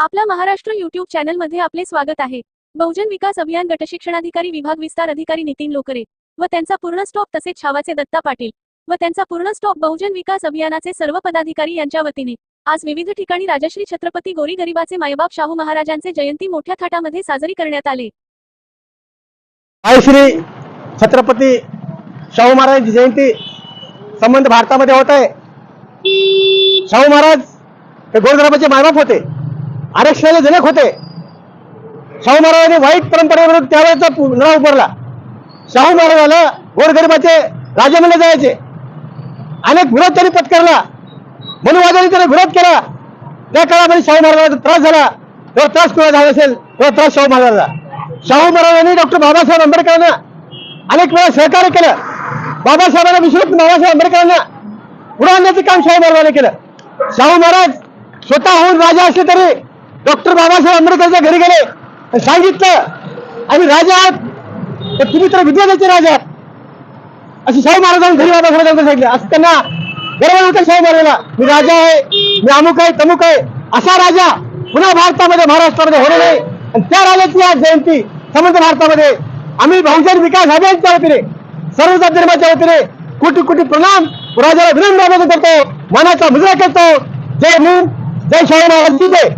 आपला महाराष्ट्र युट्यूब चॅनलमध्ये आपले स्वागत आहे. बहुजन विकास अभियान गटशिक्षणाधिकारी विभाग विस्तार अधिकारी नितीन लोकरे व त्यांचा पूर्ण स्टॉप तसेच छावाचे दत्ता पाटील व त्यांचा पूर्ण स्टॉप बहुजन विकास अभियानाचे सर्व पदाधिकारी यांच्या वतीने. आज विविध ठिकाणी राजश्री छत्रपती गोरी गरिबाचे मायबाप शाहू महाराजांचे जयंती मोठ्या थाटामध्ये साजरी करण्यात आले. श्री छत्रपती शाहू महाराजांची जयंती संबंध भारतामध्ये होत आहे. शाहू महाराज हे गोरगरिबाचे मायबाप होते. आरक्षणाला जनक होते. शाहू महाराजांनी वाईट परंपरेविरुद्ध त्यावेळेचा पु- लढा उभारला. शाहू महाराजाला गोरगरिबाचे राजे म्हणले जायचे. अनेक विरोध त्यांनी पत्करला. मनुवादाने त्याने विरोध केला. त्या काळामध्ये शाहू महाराजांचा त्रास झाला. तेव्हा त्रास कोणा झाला असेल तेव्हा त्रास शाहू महाराजांचा. शाहू महाराजांनी डॉक्टर बाबासाहेब आंबेडकरांना अनेक वेळा सहकार्य केलं. बाबासाहेबांना विश्वरत्न बाबासाहेब आंबेडकरांना पुढे आणण्याचं काम शाहू महाराजांनी केलं. शाहू महाराज स्वतःहून राजा असले तरी डॉक्टर बाबासाहेब आंबेडकरच्या घरी गेले. सांगितलं आम्ही राजा आहात. तर तुम्ही तर विद्यार्थ्याचे राजा आहात. असे शाहू महाराजांनी घरी बाबासाहेबांना सांगितलं असं त्यांना गर्व होतं शाहू महाराजांना मी राजा आहे मी अमुक आहे तमुक आहे. असा राजा पुन्हा भारतामध्ये महाराष्ट्रामध्ये होणार नाही आणि त्या राजाची आज जयंती समग्र भारतामध्ये. आम्ही बहुजन विकास अभियानच्या वतीने सर्व जात धर्माच्या वतीने कोटी कोटी प्रणाम. राजाला विनम्र करतो. मनाचा मुजरा करतो. जय भीम जय शाहू महाराज जय.